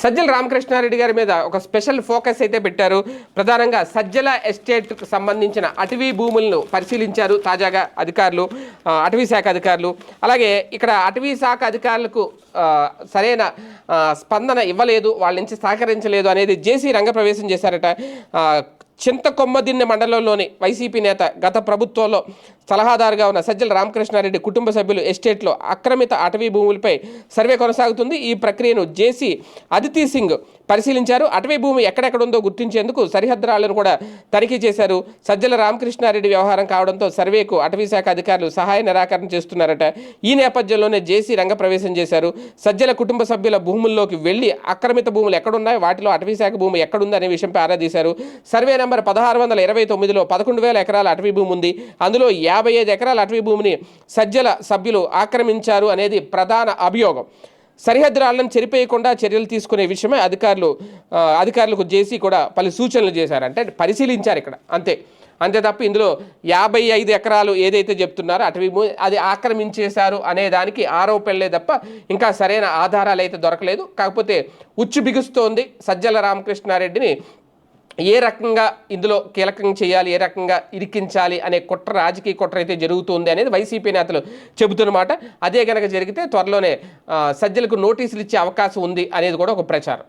సజ్జల రామకృష్ణారెడ్డి గారి మీద ఒక స్పెషల్ ఫోకస్ అయితే పెట్టారు. ప్రధానంగా సజ్జల ఎస్టేట్కు సంబంధించిన అటవీ భూములను పరిశీలించారు తాజాగా అధికారులు అటవీ శాఖ అధికారులు. అలాగే ఇక్కడ అటవీ శాఖ అధికారులకు సరైన స్పందన ఇవ్వలేదు వాళ్ళ నుంచి సహకరించలేదు అనేది జేసీ రంగప్రవేశం చేశారట. చింతకొమ్మదిన్నె మండలంలోని వైసీపీ నేత గత ప్రభుత్వంలో సలహాదారుగా ఉన్న సజ్జల రామకృష్ణారెడ్డి కుటుంబ సభ్యులు ఎస్టేట్లో అక్రమిత అటవీ భూములపై సర్వే కొనసాగుతుంది. ఈ ప్రక్రియను జేసీ అదితి సింగ్ పరిశీలించారు. అటవీ భూమి ఎక్కడెక్కడ ఉందో గుర్తించేందుకు సరిహద్దురాలను కూడా తనిఖీ చేశారు. సజ్జల రామకృష్ణారెడ్డి వ్యవహారం కావడంతో సర్వేకు అటవీ శాఖ అధికారులు సహాయ నిరాకరణ చేస్తున్నారట. ఈ నేపథ్యంలోనే జేసీ రంగప్రవేశం చేశారు. సజ్జల కుటుంబ సభ్యుల భూముల్లోకి వెళ్ళి ఆక్రమిత భూములు ఎక్కడున్నాయి? వాటిలో అటవీ శాఖ భూమి ఎక్కడుంది అనే విషయంపై ఆరా తీశారు. సర్వే నెంబర్ పదహారు వందల ఇరవై తొమ్మిదిలో పదకొండు వేల ఎకరాల అటవీ భూమి ఉంది. అందులో యాభై ఐదు ఎకరాల అటవీ భూమిని సజ్జల సభ్యులు ఆక్రమించారు అనేది ప్రధాన అభియోగం. సరిహద్దు రాళ్ళను చెరిపేయకుండా చర్యలు తీసుకునే విషయమే అధికారులు అధికారులకు చేసి కూడా పలు సూచనలు చేశారు. అంటే పరిశీలించారు ఇక్కడ. అంతే. అంతే తప్ప ఇందులో యాభై ఐదు ఎకరాలు ఏదైతే చెప్తున్నారో అటవీ భూమి అది ఆక్రమించేశారు అనే దానికి ఆరోపణలే తప్ప ఇంకా సరైన ఆధారాలు అయితే దొరకలేదు. కాకపోతే ఉచ్చు బిగుస్తోంది సజ్జల రామకృష్ణారెడ్డిని ఏ రకంగా ఇందులో కీలకం చేయాలి ఏ రకంగా ఇరికించాలి అనే కుట్ర రాజకీయ కుట్ర అయితే జరుగుతుంది అనేది వైసీపీ నేతలు చెబుతున్నమాట. అదే కనుక జరిగితే త్వరలోనే సజ్జలకు నోటీసులు ఇచ్చే అవకాశం ఉంది అనేది కూడా ఒక ప్రచారం.